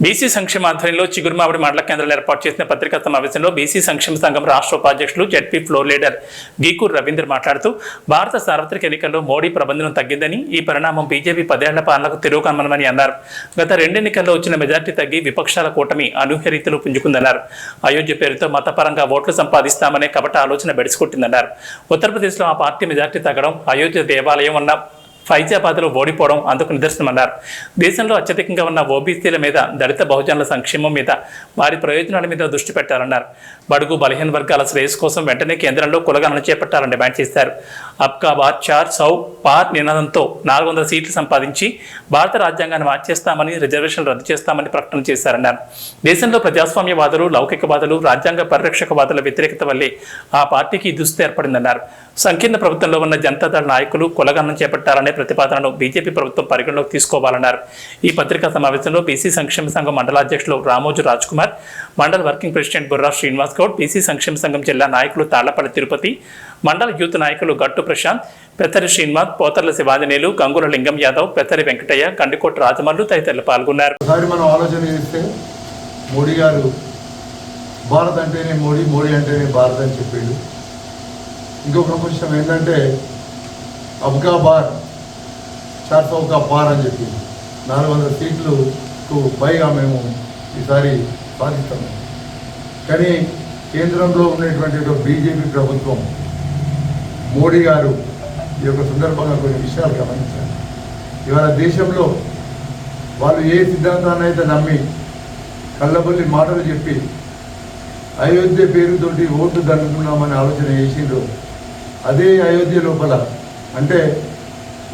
BC సంక్షేమ ఆధ్వర్యంలో చిగురుమావిడి మండల కేంద్రాలు ఏర్పాటు చేసిన పత్రికా సమావేశంలో బీసీ సంక్షేమ సంఘం రాష్ట్ర ఉపాధ్యక్షులు ZP floor leader Geekur Ravindra మాట్లాడుతూ భారత సార్వత్రిక ఎన్నికల్లో మోడీ ప్రబంధనం తగ్గిందని ఈ పరిణామం బీజేపీ పదేళ్ళ పాలనకు తిరుగుకమ్మనమని అన్నారు. గత రెండు ఎన్నికల్లో వచ్చిన మెజార్టీ తగ్గి విపక్షాల కూటమి అనూహ్య రీతిలో పుంజుకుందన్నారు. అయోధ్య పేరుతో మతపరంగా ఓట్లు సంపాదిస్తామనే కపట ఆలోచన బెడిసికొట్టిందన్నారు ఉత్తరప్రదేశ్లో ఆ పార్టీ మెజార్టీ తగ్గడం అయోధ్య దేవాలయం ఉన్న ఫైజాబాద్లో ఓడిపోవడం అందుకు నిదర్శనమన్నారు. దేశంలో అత్యధికంగా ఉన్న ఓబీసీల మీద దళిత బహుజనుల సంక్షేమం మీద వారి ప్రయోజనాల మీద దృష్టి పెట్టాలన్నారు. బడుగు బలహీన వర్గాల శ్రేయస్ కోసం వెంటనే కేంద్రంలో కులగణన చేపట్టాలని డిమాండ్ చేశారు. అబ్కాబాద్ చార్ సౌ పార్ నినాదంతో నాలుగు వందల సీట్లు సంపాదించి భారత రాజ్యాంగాన్ని మార్చేస్తామని రిజర్వేషన్లు రద్దు చేస్తామని ప్రకటన చేశారన్నారు. దేశంలో ప్రజాస్వామ్యవాదులు లౌకికవాదులు రాజ్యాంగ పరిరక్షకవాదుల వ్యతిరేకత వల్లే ఆ పార్టీకి దుస్థితి ఏర్పడిందన్నారు. సంకీర్ణ ప్రభుత్వంలో ఉన్న జనతాదళ నాయకులు కులగణన చేపట్టాలనే ప్రతిపాదనను బీజేపీ ప్రభుత్వం పరిగణలోకి తీసుకోవాలన్నారు. ఈ పత్రికా సమావేశంలో బీసీ సంక్షేమ సంఘం మండలాధ్యక్షులు రామోజు రాజ్ కుమార్ మండల working president Burra Srinivas scout BC సంక్షేమ సంఘం జిల్లా నాయకులు తాళ్ళపల్లి తిరుపతి మండల యూత్ నాయకులు గట్టు ప్రశాంత్ పెత్తరి శ్రీనివాస్ పోతర్ల శివాదినేలు గంగుల లింగం యాదవ్ పెత్తరి వెంకటయ్య కండికోట రాజమల్లు తదితరులు పాల్గొన్నారు. మనం ఆలోచన చేస్తే మోడీ గారు భారత్ అంటేనే మోడీ మోడీ అంటేనే భారత్ అని చెప్పిండు. ఇంకొక విషయం ఏంటంటే అబ్కా బార్ చార్ బార్ అని చెప్పి నాలుగు వందల సీట్లకు పైగా మేము ఈసారి సాధిస్తాము కానీ కేంద్రంలో ఉన్నటువంటి బీజేపీ ప్రభుత్వం మోడీ గారు ఈ యొక్క సందర్భంగా కొన్ని విషయాలు గమనించాలి ఇవాళ దేశంలో వాళ్ళు ఏ సిద్ధాంతాన్ని అయితే నమ్మి కళ్ళబొల్లి మాటలు చెప్పి అయోధ్య పేరుతోటి ఓట్లు దండుకున్నామని ఆలోచన చేసిండ్రు అదే అయోధ్య లోపల అంటే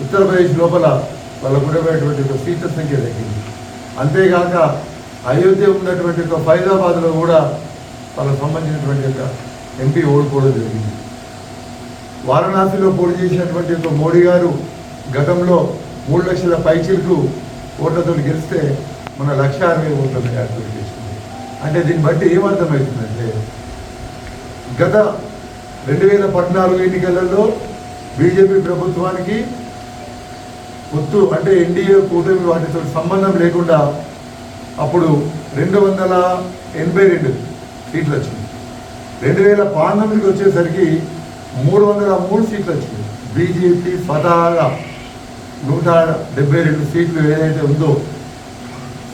ఉత్తరప్రదేశ్ లోపల వాళ్ళకు ఉండేటువంటి ఒక సీట్ల సంఖ్య తగ్గింది. అంతేకాక అయోధ్య ఉన్నటువంటి ఒక ఫైజాబాద్లో కూడా వాళ్ళకు సంబంధించినటువంటి యొక్క ఎంపీ ఓడిపోవడం జరిగింది. వారణాసిలో పోటీ చేసినటువంటి ఒక మోడీ గారు గతంలో మూడు లక్షల పైచిలకు ఓట్లతో గెలిస్తే మన లక్ష అరవై ఓట్ల మెజార్టీ చేసింది. అంటే దీన్ని బట్టి ఏమర్థమవుతుందంటే గత రెండు వేల పద్నాలుగు ఎన్నికలలో బీజేపీ ప్రభుత్వానికి పొత్తు అంటే ఎన్డీఏ కూటమి వాటితో సంబంధం లేకుండా అప్పుడు రెండు వందల ఎనభై రెండు సీట్లు వచ్చింది రెండు వేల పంతొమ్మిదికి వచ్చేసరికి మూడు వందల మూడు సీట్లు వచ్చింది బీజేపీ స్వతహాగా నూట డెబ్బై రెండు సీట్లు ఏదైతే ఉందో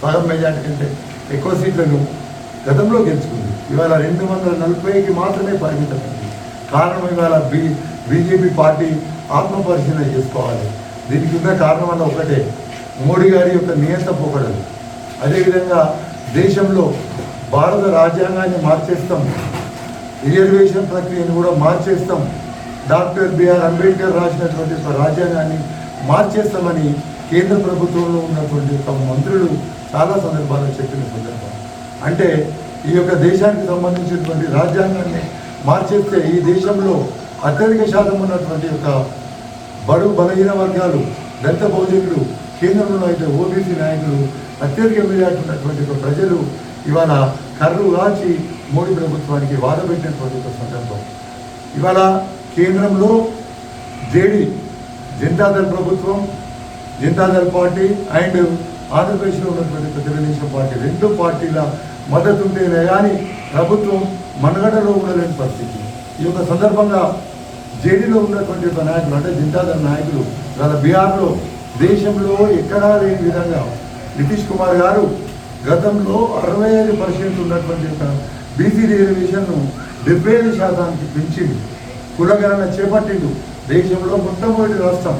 సగం మెజార్టీ కంటే ఎక్కువ సీట్లను గతంలో గెలుచుకుంది. ఇవాళ రెండు వందల నలభైకి మాత్రమే పరిమితమైంది. కారణం ఇవాళ బీ బీజేపీ పార్టీ ఆత్మపరిశీలన చేసుకోవాలి. దీనికి ఉన్న కారణం వల్ల ఒకటే మోడీ గారి యొక్క నియంత పోకడలు. అదేవిధంగా దేశంలో భారత రాజ్యాంగాన్ని మార్చేస్తాం. రిజర్వేషన్ ప్రక్రియను కూడా మార్చేస్తాం. డాక్టర్ బిఆర్ అంబేద్కర్ రాసినటువంటి ఒక రాజ్యాంగాన్ని మార్చేస్తామని కేంద్ర ప్రభుత్వంలో ఉన్నటువంటి తమ మంత్రులు చాలా సందర్భాల్లో చెప్పిన సందర్భం. అంటే ఈ యొక్క దేశానికి సంబంధించినటువంటి రాజ్యాంగాన్ని మార్చేస్తే ఈ దేశంలో అత్యధిక శాతం ఉన్నటువంటి యొక్క బడు బలహీన వర్గాలు దళిత బౌద్ధికులు కేంద్రంలో అయితే ఓబీసీ నాయకులు అత్యధిక మెజార్టీ ఉన్నటువంటి ఒక ప్రజలు ఇవాళ కర్రు కాల్చి మోడీ ప్రభుత్వానికి వాదపెట్టినటువంటి ఒక సందర్భం. ఇవాళ కేంద్రంలో జేడీ జనతాదళ ప్రభుత్వం జనతాదళ పార్టీ అండ్ ఆంధ్రప్రదేశ్లో ఉన్నటువంటి ఒక తెలుగుదేశం పార్టీ రెండు పార్టీల మద్దతు ఉంటేనే కానీ ప్రభుత్వం మనగడలో ఉండలేని పరిస్థితి. ఈ యొక్క సందర్భంగా జేడీలో ఉన్నటువంటి ఒక నాయకులు అంటే జనతాదళ నాయకులు వాళ్ళ బీహార్లో దేశంలో ఎక్కడా లేని విధంగా నితీష్ కుమార్ గారు గతంలో అరవై ఐదు పర్సెంట్ ఉన్నటువంటి యొక్క బీసీ రిజర్వేషన్ను డెబ్బై ఐదు శాతానికి పెంచింది. కులగణన చేపట్టిండు. దేశంలో మొట్టమొదటి రాష్ట్రం.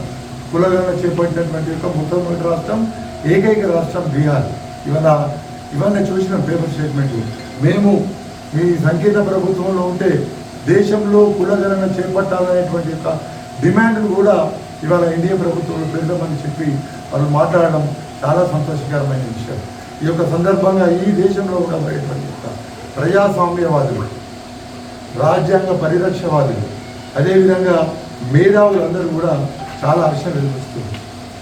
కులగణన చేపట్టినటువంటి యొక్క మొట్టమొదటి రాష్ట్రం ఏకైక రాష్ట్రం బీహార్. ఇవాళ ఇవన్నీ చూసిన పేపర్ స్టేట్మెంట్ మేము మీ సంకేత ప్రభుత్వంలో ఉంటే దేశంలో కులగణన చేపట్టాలనేటువంటి యొక్క డిమాండ్ను కూడా ఇవాళ ఇండియా ప్రభుత్వంలో పెడదామని చెప్పి వాళ్ళు మాట్లాడడం చాలా సంతోషకరమైన విషయం. ఈ యొక్క సందర్భంగా ఈ దేశంలో ఉండబడేటువంటి ప్రజాస్వామ్యవాదులు రాజ్యాంగ పరిరక్షవాదులు అదేవిధంగా మేధావులు అందరూ కూడా చాలా హర్షం వెలిపిస్తున్నారు